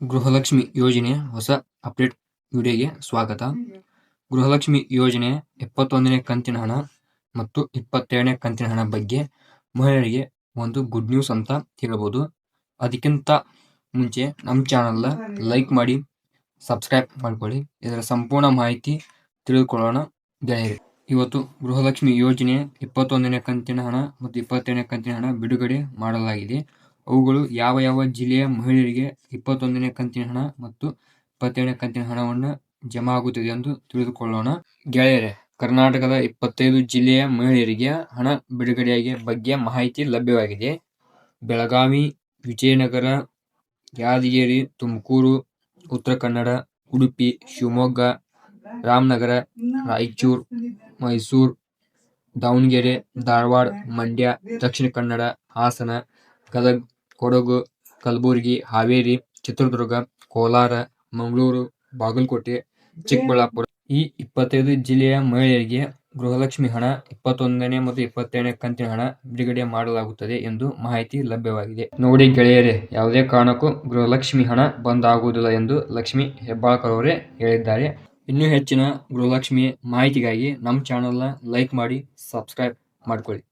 ಗೃಹಲಕ್ಷ್ಮಿ ಯೋಜನೆಯ ಹೊಸ ಅಪ್ಡೇಟ್ ವಿಡಿಯೋಗೆ ಸ್ವಾಗತ. ಗೃಹಲಕ್ಷ್ಮಿ ಯೋಜನೆಯ ಇಪ್ಪತ್ತೊಂದನೇ ಕಂತಿನ ಹಣ ಮತ್ತು ಇಪ್ಪತ್ತೆರಡನೇ ಕಂತಿನ ಹಣ ಬಗ್ಗೆ ಮಹಿಳೆಯರಿಗೆ ಒಂದು ಗುಡ್ ನ್ಯೂಸ್ ಅಂತ ಹೇಳ್ಬೋದು. ಅದಕ್ಕಿಂತ ಮುಂಚೆ ನಮ್ಮ ಚಾನಲ್ನ ಲೈಕ್ ಮಾಡಿ ಸಬ್ಸ್ಕ್ರೈಬ್ ಮಾಡ್ಕೊಳ್ಳಿ. ಇದರ ಸಂಪೂರ್ಣ ಮಾಹಿತಿ ತಿಳಿದುಕೊಳ್ಳೋಣ. ಗೆಳೆಯರಿ, ಇವತ್ತು ಗೃಹಲಕ್ಷ್ಮಿ ಯೋಜನೆ ಇಪ್ಪತ್ತೊಂದನೇ ಕಂತಿನ ಹಣ ಮತ್ತು ಇಪ್ಪತ್ತೆರಡನೇ ಕಂತಿನ ಹಣ ಬಿಡುಗಡೆ ಮಾಡಲಾಗಿದೆ. ಅವುಗಳು ಯಾವ ಯಾವ ಜಿಲ್ಲೆಯ ಮಹಿಳೆಯರಿಗೆ ಇಪ್ಪತ್ತೊಂದನೇ ಕಂತಿನ ಹಣ ಮತ್ತು ಇಪ್ಪತ್ತೆರಡನೇ ಕಂತಿನ ಹಣವನ್ನು ಜಮಾ ಆಗುತ್ತಿದೆ ಎಂದು ತಿಳಿದುಕೊಳ್ಳೋಣ. ಗೆಳೆಯರೆ, ಕರ್ನಾಟಕದ ಇಪ್ಪತ್ತೈದು ಜಿಲ್ಲೆಯ ಮಹಿಳೆಯರಿಗೆ ಹಣ ಬಿಡುಗಡೆಯಾಗಿ ಬಗ್ಗೆ ಮಾಹಿತಿ ಲಭ್ಯವಾಗಿದೆ. ಬೆಳಗಾವಿ, ವಿಜಯನಗರ, ಯಾದಗಿರಿ, ತುಮಕೂರು, ಉತ್ತರ ಕನ್ನಡ, ಉಡುಪಿ, ಶಿವಮೊಗ್ಗ, ರಾಮನಗರ, ರಾಯಚೂರು, ಮೈಸೂರು, ದಾವಣಗೆರೆ, ಧಾರವಾಡ, ಮಂಡ್ಯ, ದಕ್ಷಿಣ ಕನ್ನಡ, ಹಾಸನ ಗದಗ ಕೊಡಗು, ಕಲಬುರಗಿ, ಹಾವೇರಿ, ಚಿತ್ರದುರ್ಗ, ಕೋಲಾರ, ಮಂಗಳೂರು, ಬಾಗಲಕೋಟೆ, ಚಿಕ್ಕಬಳ್ಳಾಪುರ. ಈ ಇಪ್ಪತ್ತೈದು ಜಿಲ್ಲೆಯ ಮಹಿಳೆಯರಿಗೆ ಗೃಹಲಕ್ಷ್ಮಿ ಹಣ, ಇಪ್ಪತ್ತೊಂದನೇ ಮತ್ತು ಇಪ್ಪತ್ತೆರಡನೇ ಕಂತಿನ ಹಣ ಬಿಡುಗಡೆ ಮಾಡಲಾಗುತ್ತದೆ ಎಂದು ಮಾಹಿತಿ ಲಭ್ಯವಾಗಿದೆ. ನೋಡಿ ಗೆಳೆಯರೇ, ಯಾವುದೇ ಕಾರಣಕ್ಕೂ ಗೃಹಲಕ್ಷ್ಮಿ ಹಣ ಬಂದ್ ಆಗುವುದಿಲ್ಲ ಎಂದು ಲಕ್ಷ್ಮಿ ಹೆಬ್ಬಾಳ್ಕರ್ ಅವರೇ ಹೇಳಿದ್ದಾರೆ. ಇನ್ನೂ ಹೆಚ್ಚಿನ ಗೃಹಲಕ್ಷ್ಮಿ ಮಾಹಿತಿಗಾಗಿ ನಮ್ಮ ಚಾನಲ್ನ ಲೈಕ್ ಮಾಡಿ, ಸಬ್ಸ್ಕ್ರೈಬ್ ಮಾಡ್ಕೊಳ್ಳಿ.